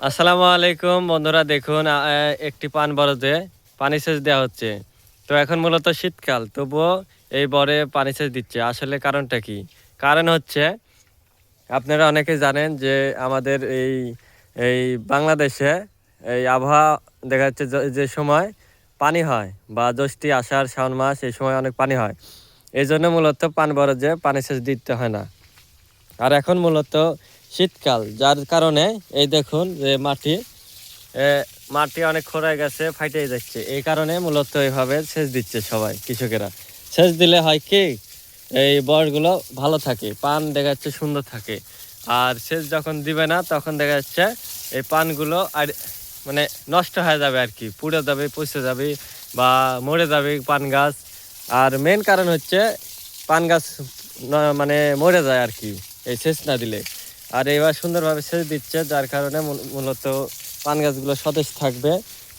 আসসালামু আলাইকুম বন্ধুরা, দেখুন একটি পান বরজে পানি সেচ দেওয়া হচ্ছে। তো এখন মূলত শীতকাল, তবুও এই বরে পানি সেচ দিচ্ছে। আসলে কারণটা কি? কারণ হচ্ছে, আপনারা অনেকে জানেন যে আমাদের এই এই বাংলাদেশে এই আবহাওয়া দেখা যাচ্ছে যে- সময় পানি হয় বা জ্যৈষ্ঠী, আষাঢ় শ্রাবণ মাস এই সময় অনেক পানি হয়। এই জন্য মূলত পান বরজে পানি সেচ দিতে হয় না। আর এখন মূলত শীতকাল, যার কারণে এই দেখুন যে মাটি মাটি অনেক খোঁড়ায় গেছে ফাইটে যাচ্ছে। এই কারণে মূলত এইভাবে সেচ দিচ্ছে সবাই, কৃষকেরা। সেচ দিলে হয় কি, এই বয়সগুলো ভালো থাকে, পান দেখা যাচ্ছে সুন্দর থাকে। আর সেচ যখন দিবে না, তখন দেখা যাচ্ছে এই পানগুলো আর মানে নষ্ট হয়ে যাবে আর কি, পুড়ে যাবে, পচে যাবে বা মরে যাবে পান গাছ। আর মেন কারণ হচ্ছে পান গাছ মানে মরে যায় আর কি, এই সেচ না দিলে। আর এবার সুন্দরভাবে সেচ দিচ্ছে, যার কারণে মূলত পান গাছগুলো সতেজ থাকবে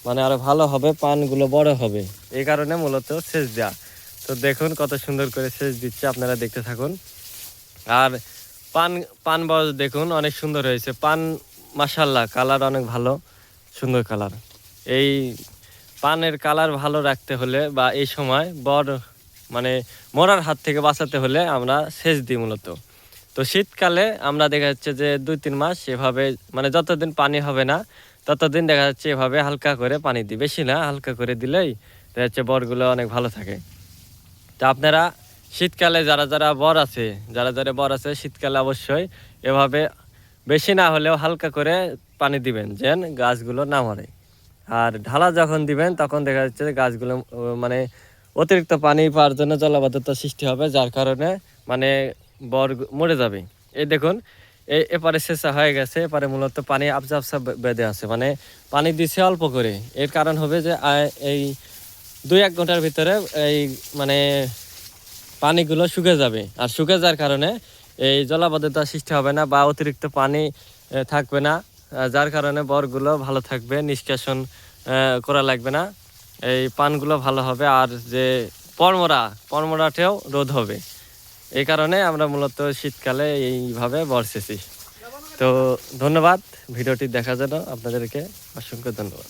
মানে আরও ভালো হবে, পানগুলো বড় হবে। এই কারণে মূলত সেচ দেওয়া তো দেখুন কত সুন্দর করে সেচ দিচ্ছে, আপনারা দেখতে থাকুন। আর পান পান বরজ দেখুন, অনেক সুন্দর হয়েছে। পান মাসাল্লাহ কালার অনেক ভালো, সুন্দর কালার। এই পানের কালার ভালো রাখতে হলে বা এই সময় বড় মানে মরার হাত থেকে বাঁচাতে হলে আমরা সেচ দিই মূলত। তো শীতকালে আমরা দেখা যাচ্ছে যে দুই, তিন মাস এভাবে মানে যতদিন পানি হবে না, ততদিন দেখা যাচ্ছে এভাবে হালকা করে পানি দিই বেশি না, হালকা করে দিলেই দেখা যাচ্ছে বরগুলো অনেক ভালো থাকে। তো আপনারা শীতকালে যারা যারা বর আছে, যারা যারা বর আছে, শীতকালে অবশ্যই এভাবে বেশি না হলেও হালকা করে পানি দিবেন, যেন গাছগুলো না মরে। আর ঢালা যখন দিবেন, তখন দেখা যাচ্ছে গাছগুলো মানে অতিরিক্ত পানি পাওয়ার জন্য জলাবদ্ধতা সৃষ্টি হবে, যার কারণে মানে বর মরে যাবে। এই দেখুন এপারে শেষা হয়ে গেছে, এপারে মূলত পানি আবজা আবজা বেঁধে আছে। মানে পানি দিছে অল্প করে। এর কারণ হবে যে এই দুই এক ঘণ্টার ভিতরে এই মানে পানিগুলো শুকে যাবে। আর শুকে যাওয়ার কারণে এই জলাবদ্ধতা সৃষ্টি হবে না বা অতিরিক্ত পানি থাকবে না। যার কারণে বরগুলো ভালো থাকবে, নিষ্কাশন করা লাগবে না। এই পানগুলো ভালো হবে। আর যে পরমরা, পরমরাটেও রোধ হবে। এই কারণে আমরা মূলত শীতকালে এইভাবে বর্ষেছি তো ধন্যবাদ ভিডিওটি দেখার জন্য। আপনাদেরকে অসংখ্য ধন্যবাদ।